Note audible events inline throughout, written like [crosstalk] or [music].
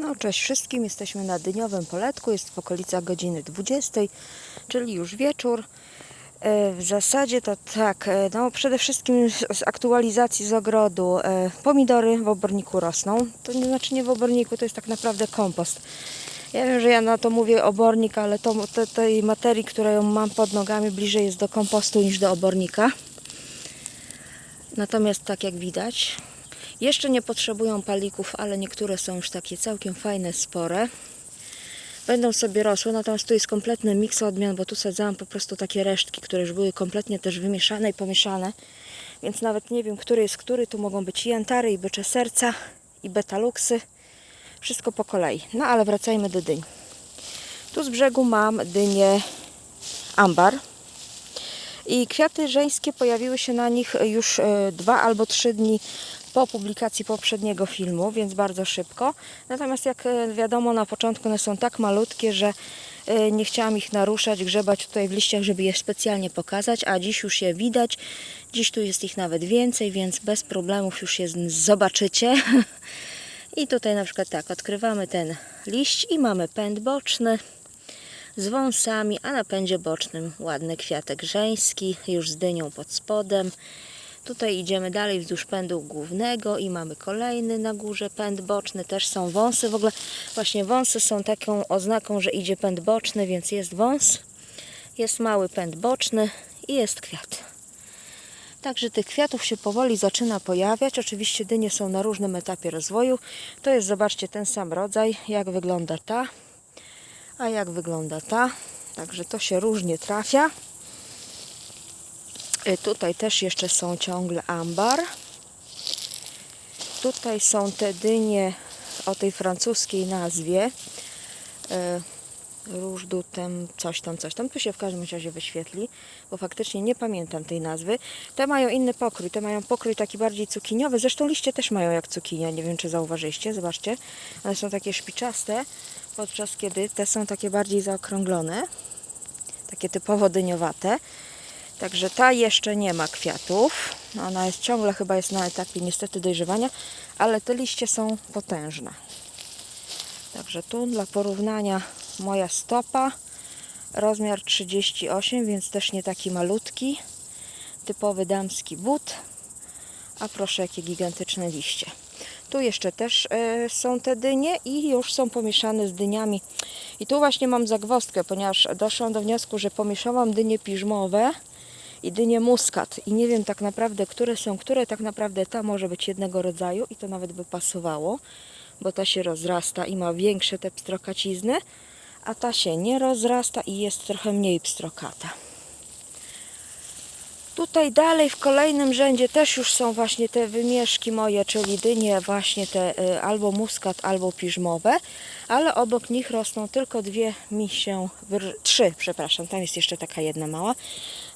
No, cześć wszystkim, jesteśmy na dyniowym poletku, jest w okolicach godziny 20, czyli już wieczór. E, W zasadzie to tak, e, no przede wszystkim z aktualizacji z ogrodu. e, Pomidory w oborniku rosną. To nie znaczy nie w oborniku, to jest tak naprawdę kompost. Ja wiem, że ja na to mówię obornik, ale to, to, tej materii, którą mam pod nogami, bliżej jest do kompostu niż do obornika. Natomiast tak jak widać, jeszcze nie potrzebują palików, ale niektóre są już takie całkiem fajne, spore. Będą sobie rosły, natomiast tu jest kompletny miks odmian, bo tu sadzałam po prostu takie resztki, które już były kompletnie też wymieszane i pomieszane. Więc nawet nie wiem, który jest który. Tu mogą być i antary, i bycze serca, i betaluksy. Wszystko po kolei. No ale wracajmy do dyń. Tu z brzegu mam dynię ambar. I kwiaty żeńskie pojawiły się na nich już e, dwa albo trzy dni po publikacji poprzedniego filmu, więc bardzo szybko. Natomiast jak e, wiadomo, na początku one są tak malutkie, że e, nie chciałam ich naruszać, grzebać tutaj w liściach, żeby je specjalnie pokazać, a dziś już je widać. Dziś tu jest ich nawet więcej, więc bez problemów już je zobaczycie. [laughs] I tutaj na przykład tak, odkrywamy ten liść i mamy pęd boczny z wąsami, a na pędzie bocznym ładny kwiatek żeński, już z dynią pod spodem. Tutaj idziemy dalej wzdłuż pędu głównego i mamy kolejny na górze pęd boczny, też są wąsy. W ogóle właśnie wąsy są taką oznaką, że idzie pęd boczny, więc jest wąs, jest mały pęd boczny i jest kwiat. Także tych kwiatów się powoli zaczyna pojawiać. Oczywiście dynie są na różnym etapie rozwoju. To jest, zobaczcie, ten sam rodzaj, jak wygląda ta, a jak wygląda ta. Także to się różnie trafia. Y, Tutaj też jeszcze są ciągle ambar. Tutaj są te dynie o tej francuskiej nazwie. Y, Róż dutem, coś tam, coś tam. Tu się w każdym razie wyświetli, bo faktycznie nie pamiętam tej nazwy. Te mają inny pokrój, te mają pokrój taki bardziej cukiniowy. Zresztą liście też mają jak cukinia, nie wiem czy zauważyliście, zobaczcie. One są takie szpiczaste, podczas kiedy te są takie bardziej zaokrąglone. Takie typowo dyniowate. Także ta jeszcze nie ma kwiatów. Ona jest ciągle chyba jest na etapie niestety dojrzewania, ale te liście są potężne. Także tu dla porównania moja stopa rozmiar 38, więc też nie taki malutki. Typowy damski but. A proszę jakie gigantyczne liście. Tu jeszcze też e, są te dynie i już są pomieszane z dyniami. I tu właśnie mam zagwozdkę, ponieważ doszłam do wniosku, że pomieszałam dynie piżmowe i muskat. I nie wiem tak naprawdę, które są które. Tak naprawdę ta może być jednego rodzaju i to nawet by pasowało, bo ta się rozrasta i ma większe te pstrokacizny, a ta się nie rozrasta i jest trochę mniej pstrokata. Tutaj dalej w kolejnym rzędzie też już są właśnie te wymieszki moje, czyli dynie właśnie te y, albo muskat, albo piżmowe, ale obok nich rosną tylko dwie mi się, trzy, przepraszam, tam jest jeszcze taka jedna mała,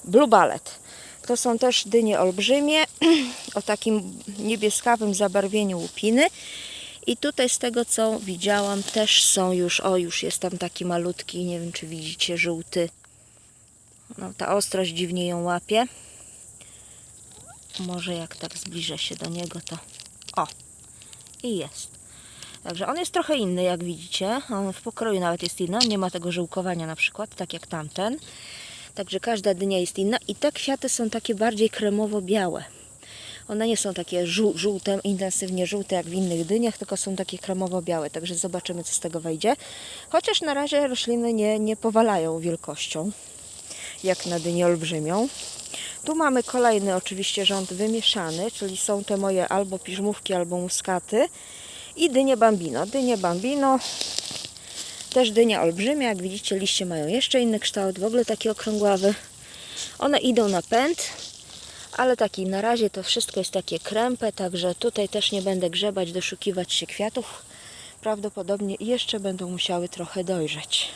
blue ballet. To są też dynie olbrzymie [clears throat] o takim niebieskawym zabarwieniu łupiny. I tutaj z tego co widziałam też są już, o już jest tam taki malutki, nie wiem czy widzicie, żółty. No, ta ostrość dziwnie ją łapie. Może jak tak zbliżę się do niego, to o, i jest. Także on jest trochę inny, jak widzicie. On w pokroju nawet jest inny. Nie ma tego żółkowania na przykład, tak jak tamten. Także każda dynia jest inna. I te kwiaty są takie bardziej kremowo-białe. One nie są takie żół, żółte, intensywnie żółte jak w innych dyniach, tylko są takie kremowo-białe. Także zobaczymy, co z tego wejdzie. Chociaż na razie rośliny nie, nie powalają wielkością, jak na dynię olbrzymią. Tu mamy kolejny oczywiście rząd wymieszany, czyli są te moje albo piżmówki, albo muskaty i dynie bambino. Dynie bambino, też dynia olbrzymia, jak widzicie liście mają jeszcze inny kształt, w ogóle taki okrągławy. One idą na pęd, ale taki na razie to wszystko jest takie krępe, także tutaj też nie będę grzebać, doszukiwać się kwiatów. Prawdopodobnie jeszcze będą musiały trochę dojrzeć.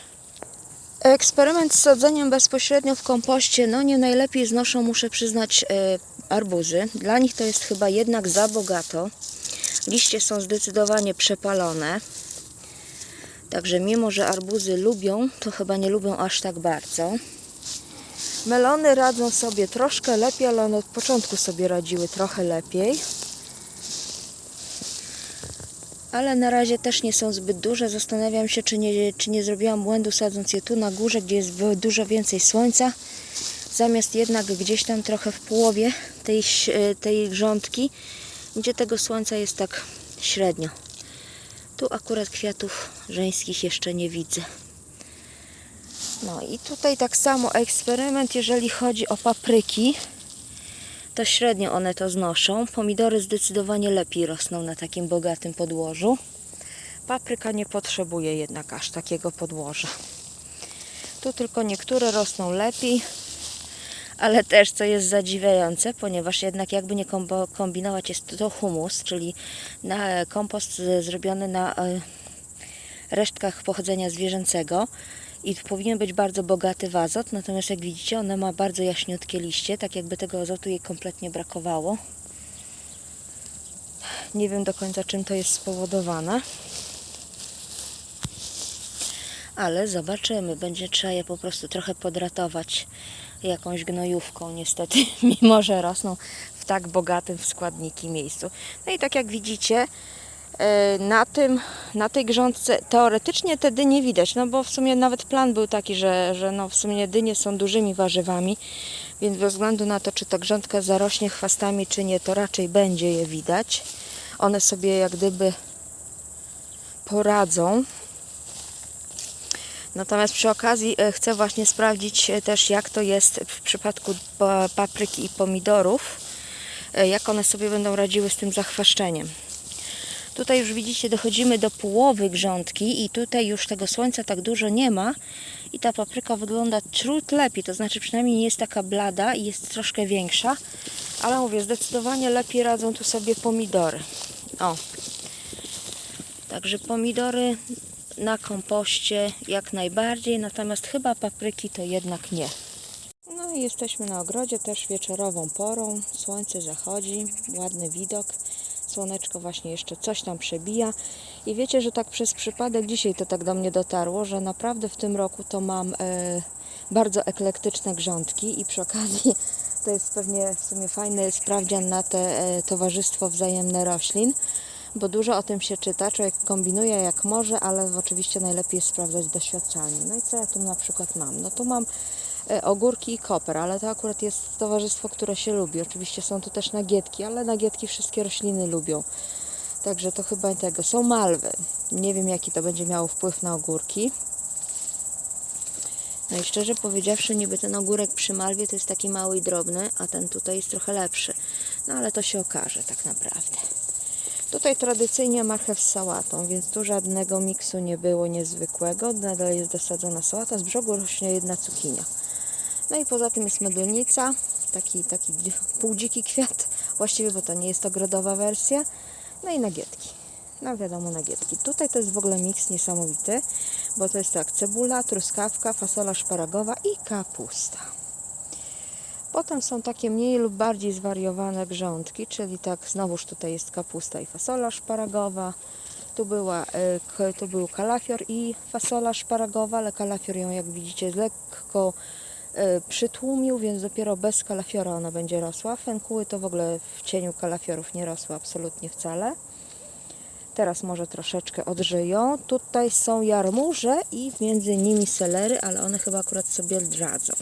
Eksperyment z sadzeniem bezpośrednio w kompoście, no nie najlepiej znoszą, muszę przyznać, e, arbuzy. Dla nich to jest chyba jednak za bogato. Liście są zdecydowanie przepalone. Także mimo, że arbuzy lubią, to chyba nie lubią aż tak bardzo. Melony radzą sobie troszkę lepiej, ale one od początku sobie radziły trochę lepiej. Ale na razie też nie są zbyt duże. Zastanawiam się, czy nie, czy nie zrobiłam błędu sadząc je tu na górze, gdzie jest dużo więcej słońca. Zamiast jednak gdzieś tam trochę w połowie tej, e, tej grządki, gdzie tego słońca jest tak średnio. Tu akurat kwiatów żeńskich jeszcze nie widzę. No i tutaj tak samo eksperyment, jeżeli chodzi o papryki, to średnio one to znoszą. Pomidory zdecydowanie lepiej rosną na takim bogatym podłożu. Papryka nie potrzebuje jednak aż takiego podłoża. Tu tylko niektóre rosną lepiej, ale też co jest zadziwiające, ponieważ jednak jakby nie kombinować jest to humus, czyli na kompost zrobiony na e, resztkach pochodzenia zwierzęcego i powinien być bardzo bogaty w azot, natomiast jak widzicie one ma bardzo jaśniutkie liście, tak jakby tego azotu jej kompletnie brakowało. Nie wiem do końca czym to jest spowodowane. Ale zobaczymy, będzie trzeba je po prostu trochę podratować jakąś gnojówką niestety, [laughs] mimo że rosną w tak bogatym w składniki miejscu. No i tak jak widzicie, na, tym, na tej grządce teoretycznie te dynie widać, no bo w sumie nawet plan był taki, że, że no w sumie dynie są dużymi warzywami, więc bez względu na to, czy ta grządka zarośnie chwastami, czy nie, to raczej będzie je widać. One sobie jak gdyby poradzą. Natomiast przy okazji e, chcę właśnie sprawdzić e, też, jak to jest w przypadku pa- papryki i pomidorów, jak one sobie będą radziły z tym zachwaszczeniem. Tutaj już widzicie, dochodzimy do połowy grządki i tutaj już tego słońca tak dużo nie ma i ta papryka wygląda ciut lepiej, to znaczy przynajmniej nie jest taka blada i jest troszkę większa, ale mówię, zdecydowanie lepiej radzą tu sobie pomidory. O, Także pomidory na kompoście jak najbardziej, natomiast chyba papryki to jednak nie. No i jesteśmy na ogrodzie też wieczorową porą. Słońce zachodzi, ładny widok. Słoneczko właśnie jeszcze coś tam przebija. I wiecie, że tak przez przypadek dzisiaj to tak do mnie dotarło, że naprawdę w tym roku to mam e, bardzo eklektyczne grządki i przy okazji [laughs] to jest pewnie w sumie fajny sprawdzian na te e, towarzystwo wzajemne roślin bo dużo o tym się czyta, człowiek kombinuje jak może, ale oczywiście najlepiej jest sprawdzać doświadczalnie. No i co ja tu na przykład mam? No tu mam ogórki i koper, ale to akurat jest towarzystwo, które się lubi. Oczywiście są tu też nagietki, ale nagietki wszystkie rośliny lubią. Także to chyba tego. Są malwy. Nie wiem jaki to będzie miało wpływ na ogórki. No i szczerze powiedziawszy, niby ten ogórek przy malwie to jest taki mały i drobny, a ten tutaj jest trochę lepszy. No ale to się okaże tak naprawdę. Tutaj tradycyjnie marchew z sałatą, więc tu żadnego miksu nie było niezwykłego. Nadal jest dosadzona sałata, z brzegu rośnie jedna cukinia. No i poza tym jest medulnica, taki, taki dzi- półdziki kwiat, właściwie, bo to nie jest ogrodowa wersja. No i nagietki. No wiadomo, nagietki. Tutaj to jest w ogóle miks niesamowity, bo to jest tak, cebula, truskawka, fasola szparagowa i kapusta. Potem są takie mniej lub bardziej zwariowane grządki, czyli tak znowuż tutaj jest kapusta i fasola szparagowa. Tu, była, e, tu był kalafior i fasola szparagowa, ale kalafior ją jak widzicie lekko przytłumił, więc dopiero bez kalafiora ona będzie rosła. Fenkuły to w ogóle w cieniu kalafiorów nie rosły absolutnie wcale. Teraz może troszeczkę odżyją. Tutaj są jarmuże i między nimi selery, ale one chyba akurat sobie radzą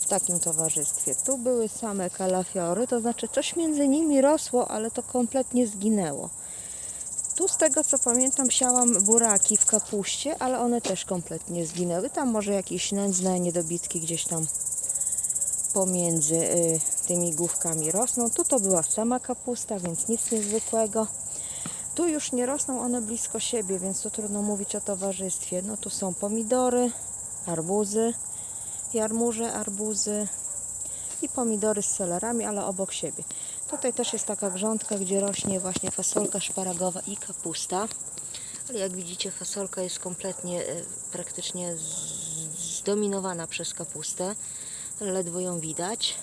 w takim towarzystwie. Tu były same kalafiory, to znaczy coś między nimi rosło, ale to kompletnie zginęło. Tu z tego co pamiętam siałam buraki w kapuście, ale one też kompletnie zginęły. Tam może jakieś nędzne niedobitki gdzieś tam pomiędzy y, tymi główkami rosną. Tu to była sama kapusta, więc nic niezwykłego. Tu już nie rosną one blisko siebie, więc tu trudno mówić o towarzystwie. No tu są pomidory, arbuzy, jarmuże, arbuzy i pomidory z selerami, ale obok siebie. Tutaj też jest taka grządka, gdzie rośnie właśnie fasolka szparagowa i kapusta. Ale jak widzicie, fasolka jest kompletnie, e, praktycznie zdominowana przez kapustę. Ledwo ją widać.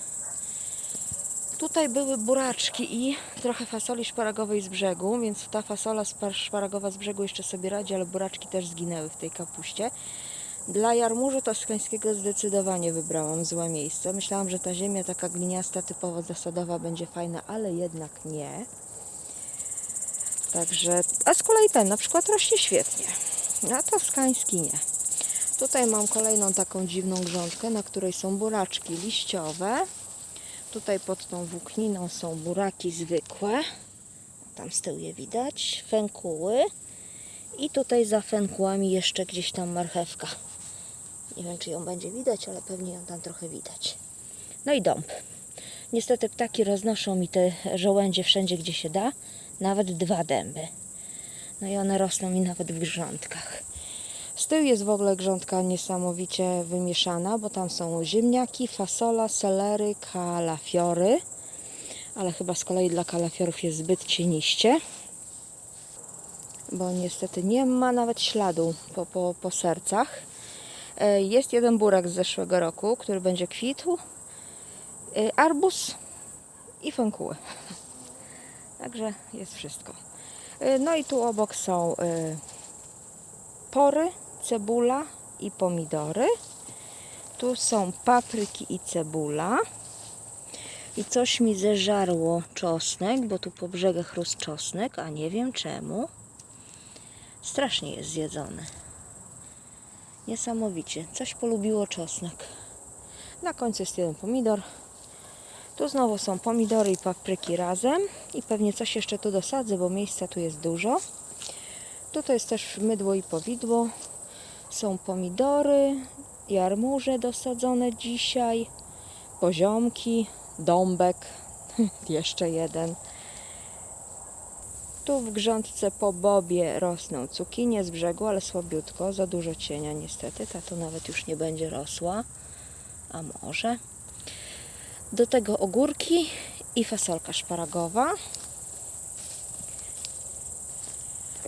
Tutaj były buraczki i trochę fasoli szparagowej z brzegu, więc ta fasola szparagowa z brzegu jeszcze sobie radzi, ale buraczki też zginęły w tej kapuście. Dla jarmużu toskańskiego zdecydowanie wybrałam złe miejsce. Myślałam, że ta ziemia taka gliniasta, typowo zasadowa będzie fajna, ale jednak nie. Także, a z kolei ten na przykład rośnie świetnie. A toskański nie. Tutaj mam kolejną taką dziwną grządkę, na której są buraczki liściowe. Tutaj pod tą włókniną są buraki zwykłe. Tam z tyłu je widać. Fękuły. I tutaj za fękułami jeszcze gdzieś tam marchewka. Nie wiem, czy ją będzie widać, ale pewnie ją tam trochę widać. No i dąb. Niestety ptaki roznoszą mi te żołędzie wszędzie, gdzie się da. Nawet dwa dęby. No i one rosną mi nawet w grządkach. Z tyłu jest w ogóle grządka niesamowicie wymieszana, bo tam są ziemniaki, fasola, selery, kalafiory. Ale chyba z kolei dla kalafiorów jest zbyt cieniście. Bo niestety nie ma nawet śladu po, po, po sercach. E, Jest jeden burak z zeszłego roku, który będzie kwitł. E, Arbus i fękuły. [laughs] Także jest wszystko. E, No i tu obok są pory, cebula i pomidory. Tu są papryki i cebula. I coś mi zeżarło czosnek, bo tu po brzegach rósł czosnek, a nie wiem czemu. Strasznie jest zjedzony. Niesamowicie. Coś polubiło czosnek. Na końcu jest jeden pomidor. Tu znowu są pomidory i papryki razem. I pewnie coś jeszcze tu dosadzę, bo miejsca tu jest dużo. Tutaj jest też mydło i powidło. Są pomidory, jarmuże dosadzone dzisiaj, poziomki, dąbek, [laughs] jeszcze jeden. Tu w grządce po bobie rosną cukinie z brzegu, ale słabiutko, za dużo cienia niestety. Ta tu nawet już nie będzie rosła, a może. Do tego ogórki i fasolka szparagowa.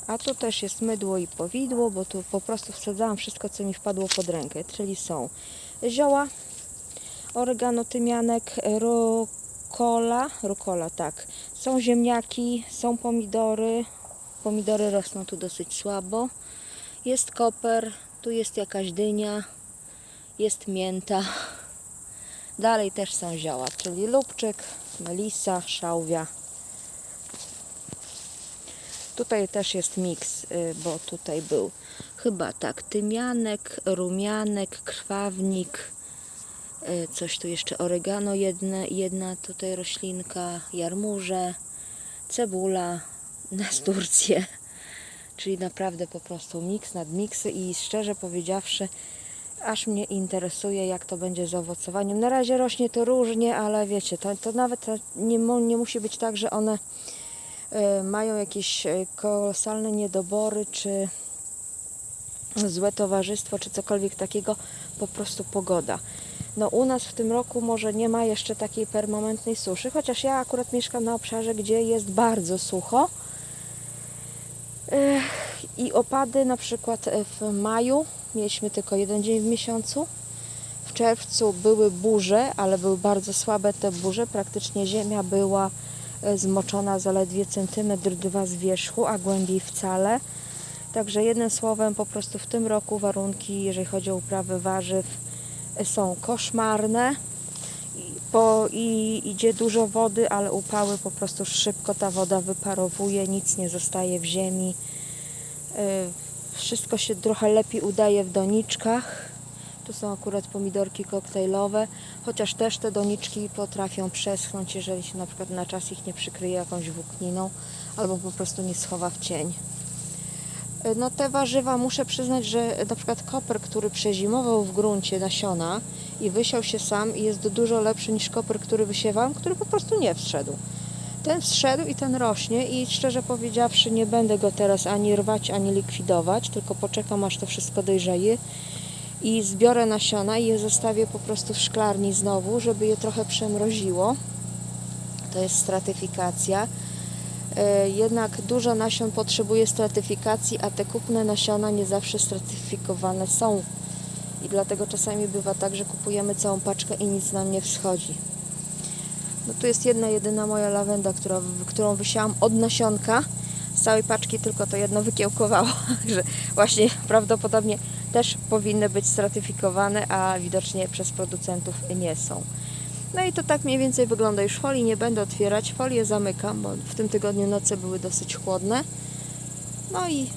A tu też jest mydło i powidło, bo tu po prostu wsadzałam wszystko, co mi wpadło pod rękę. Czyli są zioła, oregano, tymianek, rukola, rukola, tak. Są ziemniaki, są pomidory. Pomidory rosną tu dosyć słabo. Jest koper, tu jest jakaś dynia, jest mięta. Dalej też są zioła, czyli lubczyk, melisa, szałwia. Tutaj też jest miks, y, bo tutaj był chyba tak, tymianek, rumianek, krwawnik, coś tu jeszcze, oregano jedne, jedna tutaj roślinka, jarmuże, cebula, [laughs] nasturcje, czyli naprawdę po prostu miks nad miksy i szczerze powiedziawszy, aż mnie interesuje, jak to będzie z owocowaniem. Na razie rośnie to różnie, ale wiecie, to, to nawet nie, nie musi być tak, że one e, mają jakieś e, kolosalne niedobory, czy złe towarzystwo, czy cokolwiek takiego, po prostu pogoda. No u nas w tym roku może nie ma jeszcze takiej permanentnej suszy, chociaż ja akurat mieszkam na obszarze, gdzie jest bardzo sucho. I opady na przykład e, w maju mieliśmy tylko jeden dzień w miesiącu. W czerwcu były burze, ale były bardzo słabe te burze. Praktycznie ziemia była e, zmoczona zaledwie centymetr dwa z wierzchu, a głębiej wcale. Także jednym słowem po prostu w tym roku warunki, jeżeli chodzi o uprawę warzyw, są koszmarne. Po, I idzie dużo wody, ale upały po prostu szybko ta woda wyparowuje, nic nie zostaje w ziemi. E, Wszystko się trochę lepiej udaje w doniczkach. Tu są akurat pomidorki koktajlowe, chociaż też te doniczki potrafią przeschnąć, jeżeli się na przykład na czas ich nie przykryje jakąś włókniną albo po prostu nie schowa w cień. No te warzywa muszę przyznać, że na przykład koper, który przezimował w gruncie nasiona i wysiał się sam jest dużo lepszy niż koper, który wysiewam, który po prostu nie wszedł. Ten wszedł i ten rośnie i szczerze powiedziawszy nie będę go teraz ani rwać, ani likwidować, tylko poczekam aż to wszystko dojrzeje i zbiorę nasiona i je zostawię po prostu w szklarni znowu, żeby je trochę przemroziło. To jest stratyfikacja. E, Jednak dużo nasion potrzebuje stratyfikacji, a te kupne nasiona nie zawsze stratyfikowane są. I dlatego czasami bywa tak, że kupujemy całą paczkę i nic nam nie wschodzi. No tu jest jedna, jedyna moja lawenda, która, którą wysiałam od nasionka. Z całej paczki tylko to jedno wykiełkowało. [laughs] Także właśnie prawdopodobnie też powinny być stratyfikowane, a widocznie przez producentów nie są. No i to tak mniej więcej wygląda. Już folii nie będę otwierać. Folię zamykam, bo w tym tygodniu noce były dosyć chłodne. No i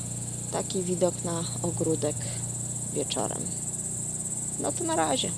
taki widok na ogródek wieczorem. No to na razie.